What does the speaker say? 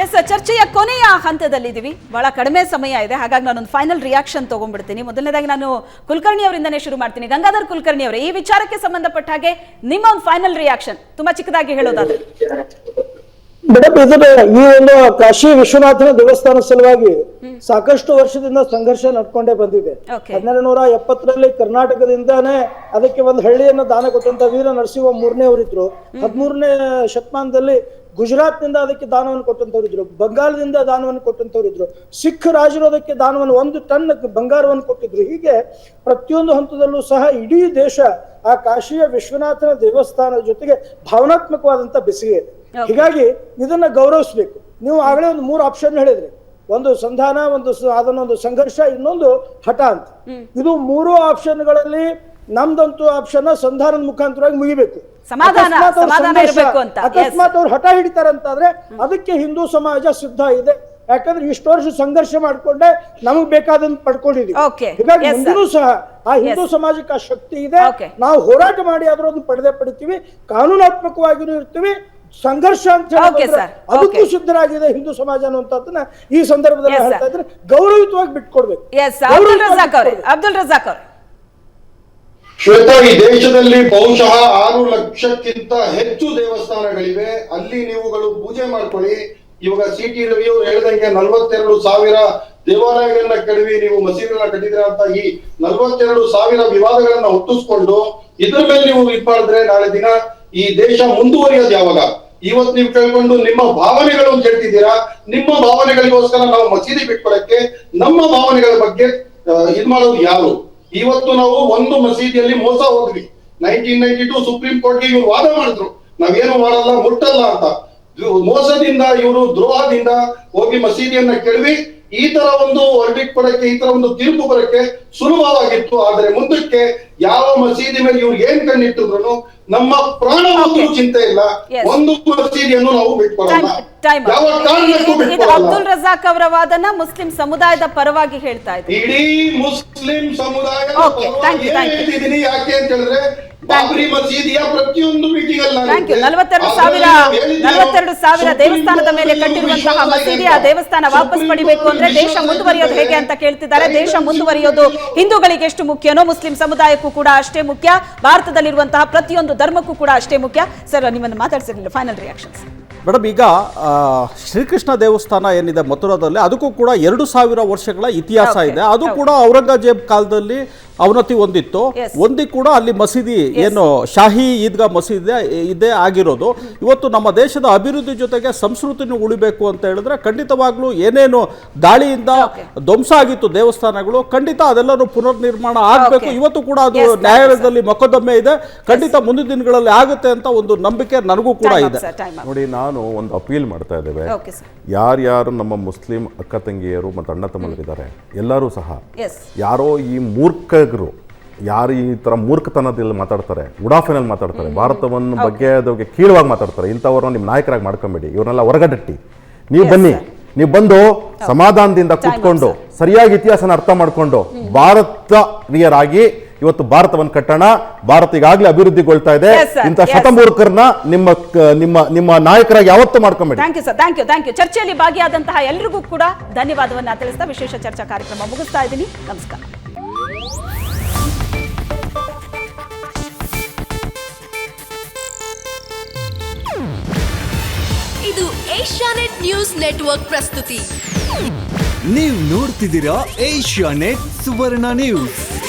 S ಚರ್ಚೆಯ ಕೊನೆಯ ಹಂತದಲ್ಲಿದ್ದೀವಿ. ಬಹಳ ಕಡಿಮೆ ಸಮಯ ಇದೆ. ಹಾಗಾಗಿ ನಾನೊಂದು ಫೈನಲ್ ರಿಯಾಕ್ಷನ್ ತಗೊಂಡ್ಬಿಡ್ತೀನಿ. ಮೊದಲನೇದಾಗಿ ನಾನು ಕುಲಕರ್ಣಿ ಅವರಿಂದನೇ ಶುರು ಮಾಡ್ತೀನಿ. ಗಂಗಾಧರ್ ಕುಲಕರ್ಣಿ ಅವರೇ ಈ ವಿಚಾರಕ್ಕೆ ಸಂಬಂಧಪಟ್ಟ ಹಾಗೆ ನಿಮ್ಮ ಒಂದು ಫೈನಲ್ ರಿಯಾಕ್ಷನ್ ತುಂಬಾ ಚಿಕ್ಕದಾಗಿ ಹೇಳೋದಾದ್ರೆ. ಮೇಡಮ್ ಇದನ್ನ ಈ ಒಂದು ಕಾಶಿ ವಿಶ್ವನಾಥನ ದೇವಸ್ಥಾನ ಸಲುವಾಗಿ ಸಾಕಷ್ಟು ವರ್ಷದಿಂದ ಸಂಘರ್ಷ ನಡ್ಕೊಂಡೇ ಬಂದಿದೆ. ಹನ್ನೆರಡು ನೂರ ಎಪ್ಪತ್ತರಲ್ಲಿ ಕರ್ನಾಟಕದಿಂದಾನೇ ಅದಕ್ಕೆ ಒಂದು ಹಳ್ಳಿಯನ್ನ ದಾನ ಕೊಟ್ಟಂತ ವೀರ ನರಸಿಂಹ ಮೂರನೇ ಅವರಿದ್ರು. ಹದಿಮೂರನೇ ಶತಮಾನದಲ್ಲಿ ಗುಜರಾತ್ನಿಂದ ಅದಕ್ಕೆ ದಾನವನ್ನು ಕೊಟ್ಟಂತವರಿದ್ರು ಬಂಗಾಳದಿಂದ ದಾನವನ್ನು ಕೊಟ್ಟಂತವರಿದ್ರು ಸಿಖ್ ರಾಜರು ಅದಕ್ಕೆ ದಾನವನ್ನು ಒಂದು ಟನ್ ಬಂಗಾರವನ್ನು ಕೊಟ್ಟಿದ್ರು. ಹೀಗೆ ಪ್ರತಿಯೊಂದು ಹಂತದಲ್ಲೂ ಸಹ ಇಡೀ ದೇಶ ಆ ಕಾಶಿಯ ವಿಶ್ವನಾಥನ ದೇವಸ್ಥಾನದ ಜೊತೆಗೆ ಭಾವನಾತ್ಮಕವಾದಂತ ಬೆಸಿಗೆ ಇದೆ. ಹೀಗಾಗಿ ಇದನ್ನ ಗೌರವಿಸ್ಬೇಕು. ನೀವು ಆಗಲೇ ಒಂದು ಮೂರು ಆಪ್ಷನ್ ಹೇಳಿದ್ರಿ. ಒಂದು ಸಂಧಾನ ಒಂದು ಅದನ್ನೊಂದು ಸಂಘರ್ಷ ಇನ್ನೊಂದು ಹಠ ಅಂತ. ಇದು ಮೂರು ಆಪ್ಷನ್ಗಳಲ್ಲಿ ನಮ್ದಂತೂ ಆಪ್ಷನ್ ಸಂಧಾನದ ಮುಖಾಂತರವಾಗಿ ಮುಗಿಬೇಕು ಅಕಸ್ಮಾತ್ ಅವ್ರು ಹಠ ಹಿಡಿತಾರಂತಾದ್ರೆ ಅದಕ್ಕೆ ಹಿಂದೂ ಸಮಾಜ ಸಿದ್ಧ ಇದೆ ಯಾಕಂದ್ರೆ ಇಷ್ಟು ವರ್ಷ ಸಂಘರ್ಷ ಮಾಡ್ಕೊಂಡೆ ನಮಗ್ ಬೇಕಾದಂತ ಪಡ್ಕೊಂಡಿದೀವಿ. ಹೀಗಾಗಿ. ಮುಂದಿನೂ ಸಹ ಆ ಹಿಂದೂ ಸಮಾಜಕ್ಕೆ ಆ ಶಕ್ತಿ ಇದೆ. ನಾವು ಹೋರಾಟ ಮಾಡಿ ಆದ್ರೂ ಅದನ್ನ ಪಡೆದೇ ಪಡಿತೀವಿ ಕಾನೂನಾತ್ಮಕವಾಗಿನೂ ಇರ್ತೀವಿ ಸಂಘರ್ಷ ಅಂತ. ಅದಕ್ಕೂ. ಸಿದ್ಧರಾಗಿದೆ ಹಿಂದೂ ಸಮಾಜ ಅನ್ನುವಂಥದ್ದನ್ನ ಈ ಸಂದರ್ಭದಲ್ಲಿ. ಹೇಳ್ತಾ ಇದ್ರೆ ಗೌರವಯುತವಾಗಿ ಬಿಟ್ಕೊಡ್ಬೇಕು. ಅಬ್ದುಲ್ ರಜಾಕ್ ಅವರೇ ಶ್ವೇತಾ ಈ ದೇಶದಲ್ಲಿ ಬಹುಶಃ ಆರು ಲಕ್ಷಕ್ಕಿಂತ ಹೆಚ್ಚು ದೇವಸ್ಥಾನಗಳಿವೆ. ಅಲ್ಲಿ ನೀವುಗಳು ಪೂಜೆ ಮಾಡ್ಕೊಳ್ಳಿ. ಇವಾಗ ಸಿ ಟಿ ರವಿ ಅವರು ಹೇಳಿದಂಗೆ ನಲ್ವತ್ತೆರಡು ಸಾವಿರ ದೇವಾಲಯಗಳನ್ನ ಕಡಿವಿ ನೀವು ಮಸೀದಿಗಳನ್ನ ಕಟ್ಟಿದ್ರೆ ಅಂತ ಈ ನಲ್ವತ್ತೆರಡು ಸಾವಿರ ವಿವಾದಗಳನ್ನ ಹುಟ್ಟಿಸ್ಕೊಂಡು ಇದ್ರ ಮೇಲೆ ನೀವು ಇದ್ ಮಾಡಿದ್ರೆ ನಾಳೆ ದಿನ ಈ ದೇಶ ಮುಂದುವರಿಯೋದು ಯಾವಾಗ? ಇವತ್ತು ನೀವು ಕೇಳ್ಕೊಂಡು ನಿಮ್ಮ ಭಾವನೆಗಳು ಅಂತ ಹೇಳ್ತಿದ್ದೀರಾ? ನಿಮ್ಮ ಭಾವನೆಗಳಿಗೋಸ್ಕರ ನಾವು ಮಸೀದಿ ಬಿಟ್ಕೊಳಕ್ಕೆ ನಮ್ಮ ಭಾವನೆಗಳ ಬಗ್ಗೆ ಇದ್ ಮಾಡೋದು ಯಾರು? ಇವತ್ತು ನಾವು ಒಂದು ಮಸೀದಿಯಲ್ಲಿ ಮೋಸ ಹೋದ್ವಿ. ನೈನ್ಟೀನ್ ನೈನ್ಟಿ ಟು ಸುಪ್ರೀಂ ಕೋರ್ಟ್ಗೆ ಇವ್ರು ವಾದ ಮಾಡಿದ್ರು. ನಾವೇನು ಮಾಡಲ್ಲ ಮುಟ್ಟಲ್ಲ ಅಂತ. ಮೋಸದಿಂದ ಇವರು ದ್ರೋಹದಿಂದ ಹೋಗಿ ಮಸೀದಿಯನ್ನ ಕೆಡವಿ ಈ ತರ ಒಂದು ವರ್ಡಿಕ್ ಬರಕ್ಕೆ ಈ ತರ ಒಂದು ತೀರ್ಪು ಬರಕ್ಕೆ ಸುಲಭವಾಗಿತ್ತು. ಆದ್ರೆ ಮುಂದಕ್ಕೆ ಯಾವ ಮಸೀದಿ ಮೇಲೆ ಇವ್ರು ಏನ್ ಕಣ್ಣಿಟ್ಟಿದ್ರು ನಮ್ಮ ಪ್ರಾಣ ಮಾತ್ರ ಚಿಂತೆ ಇಲ್ಲ. ಒಂದು ಮಸೀದಿಯನ್ನು ನಾವು ಬಿಟ್ಕೊಡಲ್ಲ. ಟೈಮ್ ಅಬ್ದುಲ್ ರಜಾಕ್ ಅವರ ವಾದನ ಮುಸ್ಲಿಂ ಸಮುದಾಯದ ಪರವಾಗಿ ಹೇಳ್ತಾ ಇದ್ದಾರೆ ಇಡೀ ಮುಸ್ಲಿಂ ಸಮುದಾಯ ಯಾಕೆ ಅಂತ ಹೇಳಿದ್ರೆ ನಲವತ್ತೆರಡು ಸಾವಿರ ನಲವತ್ತೆರಡು ಸಾವಿರ ದೇವಸ್ಥಾನದ ಮೇಲೆ ಕಟ್ಟಿರುವಂತಹ ಮಸೀದಿ ಆ ದೇವಸ್ಥಾನ ವಾಪಸ್ ಪಡಿಬೇಕು ಅಂದ್ರೆ ದೇಶ ಮುಂದುವರಿಯೋದು ಹೇಗೆ ಅಂತ ಕೇಳ್ತಿದ್ದಾರೆ. ದೇಶ ಮುಂದುವರಿಯೋದು ಹಿಂದೂಗಳಿಗೆ ಎಷ್ಟು ಮುಖ್ಯನೋ ಮುಸ್ಲಿಂ ಸಮುದಾಯಕ್ಕೂ ಕೂಡ ಅಷ್ಟೇ ಮುಖ್ಯ. ಭಾರತದಲ್ಲಿರುವಂತಹ ಪ್ರತಿಯೊಂದು ಧರ್ಮಕ್ಕೂ ಕೂಡ ಅಷ್ಟೇ ಮುಖ್ಯ. ಸರ್ ನಿಮ್ಮನ್ನು ಮಾತಾಡ್ಸಿರ್ಲಿಲ್ಲ. ಫೈನಲ್ ರಿಯಾಕ್ಷನ್ಸ್ ಮೇಡಮ್ ಈಗ ಶ್ರೀಕೃಷ್ಣ ದೇವಸ್ಥಾನ ಏನಿದೆ ಮಥುರಾದಲ್ಲಿ ಅದಕ್ಕೂ ಕೂಡ ಎರಡು ಸಾವಿರ ವರ್ಷಗಳ ಇತಿಹಾಸ ಇದೆ. ಅದು ಕೂಡ ಔರಂಗಜೇಬ್ ಕಾಲದಲ್ಲಿ ಅವನತಿ ಹೊಂದಿತ್ತು. ಒಂದಿ ಕೂಡ ಅಲ್ಲಿ ಮಸೀದಿ ಏನು ಶಾಹಿ ಈದ್ಗಾ ಮಸೀದಿ ಇದೆ ಆಗಿರೋದು. ಇವತ್ತು ನಮ್ಮ ದೇಶದ ಅಭಿವೃದ್ಧಿ ಜೊತೆಗೆ ಸಂಸ್ಕೃತಿನೂ ಉಳಿಬೇಕು ಅಂತ ಹೇಳಿದ್ರೆ ಖಂಡಿತವಾಗ್ಲೂ ಏನೇನು ದಾಳಿಯಿಂದ. ಧ್ವಂಸ ಆಗಿತ್ತು ದೇವಸ್ಥಾನಗಳು ಖಂಡಿತ ಅದೆಲ್ಲರೂ ಪುನರ್ ನಿರ್ಮಾಣ ಆಗಬೇಕು. ಇವತ್ತು ಕೂಡ ಅದು ನ್ಯಾಯಾಲಯದಲ್ಲಿ ಮೊಕದ್ದಮೆ ಇದೆ. ಖಂಡಿತ ಮುಂದಿನ ದಿನಗಳಲ್ಲಿ ಆಗುತ್ತೆ ಅಂತ ಒಂದು ನಂಬಿಕೆ ನನಗೂ ಕೂಡ ಇದೆ. ನೋಡಿ ನಾನು ಒಂದು ಅಪೀಲ್ ಮಾಡ್ತಾ ಇದ್ದೇವೆ. ಯಾರ್ಯಾರು ನಮ್ಮ ಮುಸ್ಲಿಂ ಅಕ್ಕ ತಂಗಿಯರು ಮತ್ತು ಅಣ್ಣ ತಮ್ಮಂದಿರಿದ್ದಾರೆ ಎಲ್ಲರೂ ಸಹ ಯಾರೋ ಈ ಮೂರ್ಖರು ಯಾರು ಈ ಥರ ಮೂರ್ಖತನದಲ್ಲಿ ಮಾತಾಡ್ತಾರೆ ಉಡಾಫಿನಲ್ಲಿ ಮಾತಾಡ್ತಾರೆ ಭಾರತವನ್ನು ಬಗ್ಗೆ ಅದಕ್ಕೆ ಕೀಳವಾಗಿ ಮಾತಾಡ್ತಾರೆ ಇಂಥವ್ರನ್ನ ನಿಮ್ಮ ನಾಯಕರಾಗಿ ಮಾಡ್ಕೊಂಬೇಡಿ ಇವ್ರನ್ನೆಲ್ಲ ಹೊರಗಡಟ್ಟಿ ನೀವು ಬನ್ನಿ ನೀವು ಬಂದು ಸಮಾಧಾನದಿಂದ ಕೂತ್ಕೊಂಡು ಸರಿಯಾಗಿ ಇತಿಹಾಸನ ಅರ್ಥ ಮಾಡ್ಕೊಂಡು ಭಾರತೀಯರಾಗಿ ಇವತ್ತು ಭಾರತವನ್ನು ಕಟ್ಟೋಣ. ಭಾರತ ಈಗಾಗಲೇ ಅಭಿವೃದ್ಧಿಗೊಳ್ತಾ ಇದೆ. ಇಂಥ ಶತಮೂರ್ಖರನ್ನ ನಿಮ್ಮ ಕ- ನಿಮ್ಮ ನಿಮ್ಮ ನಾಯಕರಾಗಿ ಯಾವತ್ತು ಮಾಡ್ಕೊಂಬೇಡಿ. Thank you sir thank you thank you ಚರ್ಚೆಯಲ್ಲಿ ಭಾಗಿಯಾದಂತಹ ಎಲ್ಲರಿಗೂ ಕೂಡ ಧನ್ಯವಾದವನ್ನ ತಿಳಿಸ್ತಾ ವಿಶೇಷ ಚರ್ಚಾ ಕಾರ್ಯಕ್ರಮ ಮುಗಿಸ್ತಾ ಇದ್ದೀನಿ. ನಮಸ್ಕಾರ. ಇದು ಏಷ್ಯಾನೆಟ್ ನ್ಯೂಸ್ ನೆಟ್ವರ್ಕ್ ಪ್ರಸ್ತುತಿ. ನೀವು ನೋಡ್ತಿದ್ದೀರಾ ಏಷ್ಯಾನೆಟ್ ಸುವರ್ಣ ನ್ಯೂಸ್.